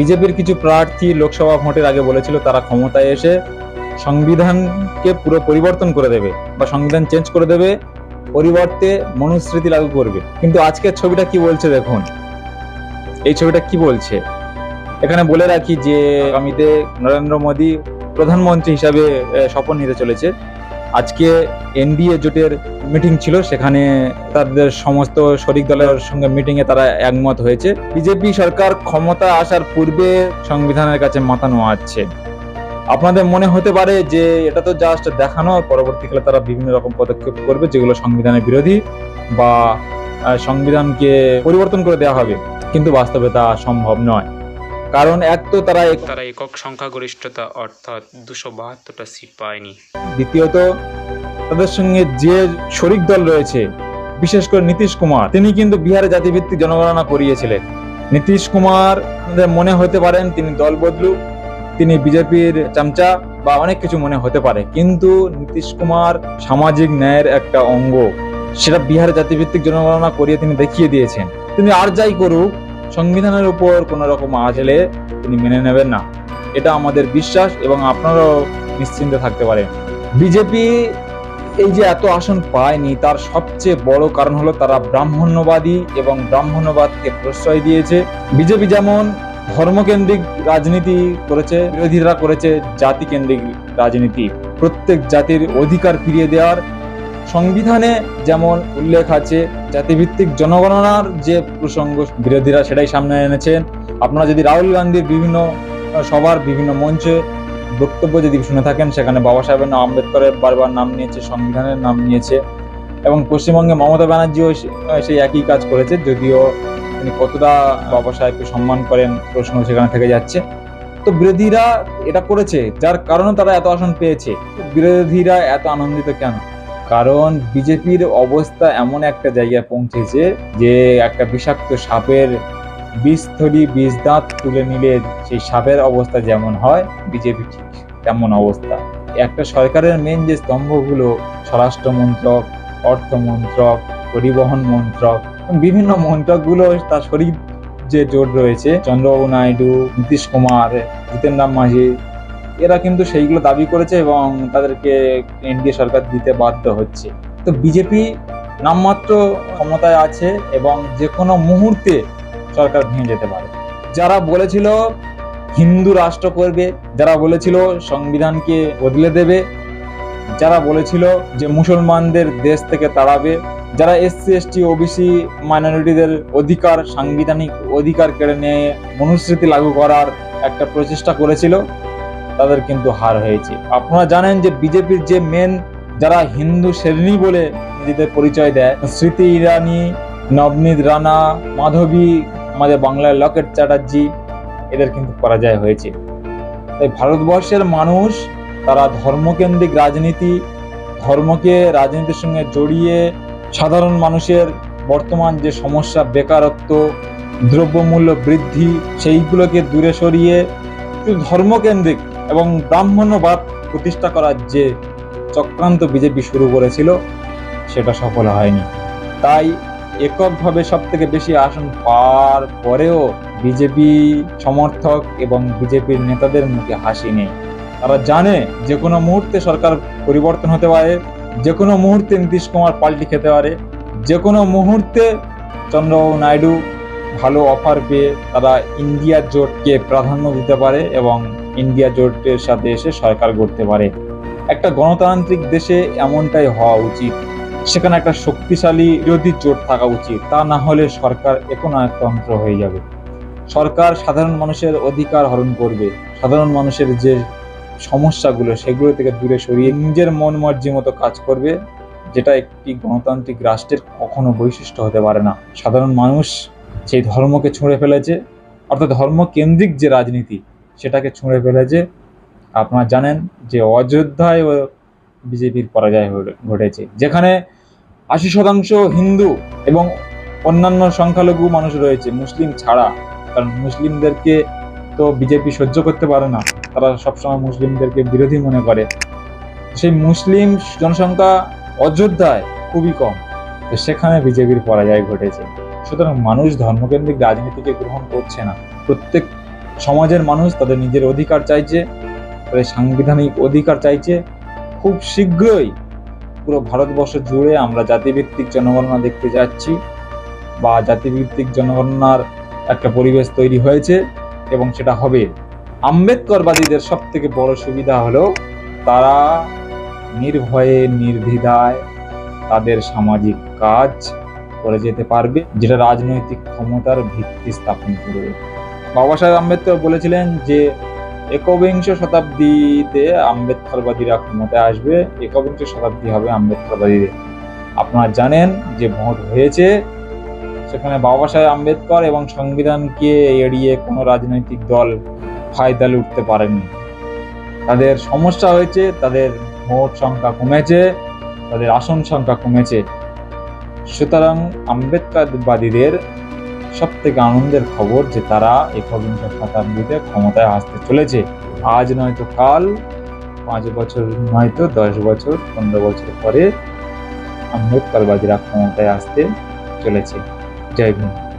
বিজেপির কিছু প্রার্থী লোকসভা ভোটের আগে বলেছিল তারা ক্ষমতায় এসে সংবিধানকে পুরো পরিবর্তন করে দেবে বা সংবিধান চেঞ্জ করে দেবে, পরিবর্তে মনুস্মৃতি লাগু করবে। কিন্তু আজকের ছবিটা কি বলছে দেখুন? এই ছবিটা কি বলছে? এখানে বলে রাখি যে আগামীতে নরেন্দ্র মোদী প্রধানমন্ত্রী হিসাবে শপথ নিতে চলেছে। আজকে এনডিএ জোটের মিটিং ছিল, সেখানে তাদের সমস্ত শরিক দলের সঙ্গে মিটিং এ তারা একমত হয়েছে। বিজেপি সরকার ক্ষমতা আসার পূর্বে সংবিধানের কাছে মাথা নোয়াচ্ছে। আপনাদের মনে হতে পারে যে এটা তো জাস্ট দেখানো, পরবর্তীকালে তারা বিভিন্ন রকম পদক্ষেপ করবে, যেগুলো সংবিধানের বিরোধী বা সংবিধানকে পরিবর্তন করে দেওয়া হবে। কিন্তু বাস্তবে তা সম্ভব নয়। কারণ এক তো তারা তারা একক সংখ্যাগরিষ্ঠতা অর্থাৎ দুশো বাহাত্তরটা সিট পায়নি। দ্বিতীয়ত তাদের সঙ্গে যে শরিক দল রয়েছে বিশেষ করে নীতিশ কুমার তিনি কিন্তু বিহারে জাতিভিত্তিক জনগণনা করিয়েছিলেন। নীতিশ কুমার মনে হতে পারেন তিনি দল বদলু তিনি বিজেপির চামচা বা অনেক কিছু মনে হতে পারে। কিন্তু নীতিশ কুমার সামাজিক ন্যায়ের একটা অঙ্গ সেটা বিহারে জাতিভিত্তিক জনগণনা করিয়ে তিনি দেখিয়ে দিয়েছেন। তিনি আর যাই করুক সংবিধানের উপর কোনো রকম আজ এলে তিনি মেনে নেবেন না। এটা আমাদের বিশ্বাস এবং আপনারাও নিশ্চিন্তে থাকতে পারেন। বিজেপি এই যে এত আসন পায়নি, তার সবচেয়ে বড় কারণ হলো তারা ব্রাহ্মণ্যবাদী এবং ব্রাহ্মণ্যবাদকে প্রশ্রয় দিয়েছে। বিজেপি যেমন ধর্মকেন্দ্রিক রাজনীতি করেছে, বিরোধীরা করেছে জাতিকেন্দ্রিক রাজনীতি। প্রত্যেক জাতির অধিকার ফিরিয়ে দেওয়ার সংবিধানে যেমন উল্লেখ আছে, জাতিভিত্তিক জনগণনার যে প্রসঙ্গ বিরোধীরা সেটাই সামনে এনেছেন। আপনারা যদি রাহুল গান্ধীর বিভিন্ন সভার বিভিন্ন মঞ্চে বক্তব্য যদি শুনে থাকেন, সেখানে বাবা সাহেবের নাম আম্বেদকরের বারবার নাম নিয়েছে, সংবিধানের নাম নিয়েছে এবং পশ্চিমবঙ্গে মমতা ব্যানার্জিও সেই একই কাজ করেছে, যদিও তিনি কতটা বাবা সাহেবকে সম্মান করেন প্রশ্ন সেখানে থেকে যাচ্ছে। তো বিরোধীরা এটা করেছে, যার কারণে তারা এত আসন পেয়েছে। বিরোধীরা এত আনন্দিত কেন? কারণ বিজেপির অবস্থা এমন একটা জায়গায় পৌঁছেছে যে একটা বিষাক্ত সাপের বিষ থলি বিষ দাঁত তুলে নিলে সেই সাপের অবস্থা যেমন হয়, বিজেপি ঠিক তেমন অবস্থা। একটা সরকারের মেন যে স্তম্ভগুলো স্বরাষ্ট্র মন্ত্রক অর্থ মন্ত্রক পরিবহন মন্ত্রক বিভিন্ন মন্ত্রকগুলো তার শরীর যে জোট রয়েছে, চন্দ্রবাবু নাইডু, নীতিশ কুমার, জিতেন রাম মাঝি এরা কিন্তু সেইগুলো দাবি করেছে এবং তাদেরকে এনডিএ সরকার দিতে বাধ্য হচ্ছে। তো বিজেপি নামমাত্র ক্ষমতায় আছে এবং যে কোনো মুহূর্তে সরকার ভেঙে যেতে পারে। যারা বলেছিল হিন্দু রাষ্ট্র করবে, যারা বলেছিল সংবিধানকে বদলে দেবে, যারা বলেছিল যে মুসলমানদের দেশ থেকে তাড়াবে, যারা এসসি, এসটি, ওবিসি মাইনরিটিদের অধিকার, সাংবিধানিক অধিকার কেড়ে নিয়ে মনুস্মৃতি লাগু করার একটা প্রচেষ্টা করেছিল তাদের কিন্তু হার হয়েছে। আপনারা জানেন যে বিজেপির যে মেন যারা হিন্দু শ্রেণি বলে নিজেদের পরিচয় দেয়, স্মৃতি ইরানি, নবনীত রানা, মাধবী, আমাদের বাংলার লকেট চ্যাটার্জি, এদের কিন্তু পরাজয় হয়েছে। তাই ভারতবর্ষের মানুষ তারা ধর্মকেন্দ্রিক রাজনীতি, ধর্মকে রাজনীতির সঙ্গে জড়িয়ে সাধারণ মানুষের বর্তমান যে সমস্যা, বেকারত্ব, দ্রব্যমূল্য বৃদ্ধি, সেইগুলোকে দূরে সরিয়ে ধর্মকেন্দ্রিক এবং ব্রাহ্মণ্যবাদ প্রতিষ্ঠা করার যে চক্রান্ত বিজেপি শুরু করেছিল, সেটা সফল হয়নি। তাই এককভাবে সব থেকে বেশি আসন পাওয়ার পরেও বিজেপি সমর্থক এবং বিজেপির নেতাদের মুখে হাসি নেই। তারা জানে যে কোনো মুহূর্তে সরকার পরিবর্তন হতে পারে, যে কোনো মুহূর্তে নীতিশ কুমার পাল্টি খেতে পারে, যে কোনো মুহূর্তে চন্দ্রবাবু নাইডু ভালো অফার পেয়ে তারা ইন্ডিয়া জোটকে প্রাধান্য দিতে পারে এবং ইন্ডিয়া জোটের সাথে এসে সরকার গড়তে পারে। একটা গণতান্ত্রিক দেশে এমনটাই হওয়া উচিত। সেখানে একটা শক্তিশালী বিরোধী জোট থাকা উচিত। তা না হলে সরকার একনায়কতন্ত্র হয়ে যাবে। সরকার সাধারণ মানুষের অধিকার হরণ করবে। সাধারণ মানুষের যে সমস্যাগুলো, সেগুলো থেকে দূরে সরিয়ে নিজের মন মর্জি মতো কাজ করবে, যেটা একটি গণতান্ত্রিক রাষ্ট্রের কখনো বৈশিষ্ট্য হতে পারে না। সাধারণ মানুষ সেই ধর্মকে ছুঁড়ে ফেলেছে, অর্থাৎ ধর্মকেন্দ্রিক যে রাজনীতি সেটাকে ছুঁড়ে ফেলেছে আপনারা জানেন যে অযোধ্যায় বিজেপির পরাজয় ঘটেছে। যেখানে আশি শতাংশ হিন্দু এবং অন্যান্য সংখ্যালঘু মানুষ রয়েছে, মুসলিম ছাড়া। কারণ মুসলিমদেরকে তো বিজেপি সহ্য করতে পারে না। তারা সবসময় মুসলিমদেরকে বিরোধী মনে করে। সেই মুসলিম জনসংখ্যা অযোধ্যায় খুবই কম। তো সেখানে বিজেপির পরাজয় ঘটেছে। সুতরাং মানুষ ধর্মকেন্দ্রিক রাজনীতিকে গ্রহণ করছে না। প্রত্যেক সমাজের মানুষ তাদের নিজের অধিকার চাইছে, তাদের সাংবিধানিক অধিকার চাইছে। খুব শীঘ্রই পুরো ভারতবর্ষ জুড়ে আমরা জাতিভিত্তিক জনগণনা দেখতে যাচ্ছি বা জাতিভিত্তিক জনগণনার একটা পরিবেশ তৈরি হয়েছে এবং সেটা হবে। আম্বেদকরবাদীদের সব থেকে বড় সুবিধা হলো তারা নির্ভয়ে, নির্দ্বিধায় তাদের সামাজিক কাজ করে যেতে পারবে, যেটা রাজনৈতিক ক্ষমতার ভিত্তি স্থাপন করবে বাবা সাহেব আম্বেদকর বলেছিলেন যে, একবিংশ শতাব্দীতে আম্বেদকরবাদীরা ক্ষমতায় আসবে, একবিংশ শতাব্দী হবে আম্বেদকরবাদীদের। আপনারা জানেন যে ভোট হয়েছে, সেখানে বাবা সাহেব আম্বেদকর এবং সংবিধানকে এড়িয়ে কোনো রাজনৈতিক দল ফায়দালে উঠতে পারেনি। তাদের সমস্যা হয়েছে, তাদের ভোট সংখ্যা কমেছে, তাদের আসন সংখ্যা কমেছে। সুতরাং আম্বেদকরবাদীদের সব থেকে আনন্দের খবর যে তারা একবিংশ শতাব্দীতে ক্ষমতায় আসতে চলেছে। আজ নয়তো কাল, পাঁচ বছর নয়তো দশ বছর, পনেরো বছর পরে আম্বেদকরবাদীরা ক্ষমতায় আসতে চলেছে। জয় ভীম।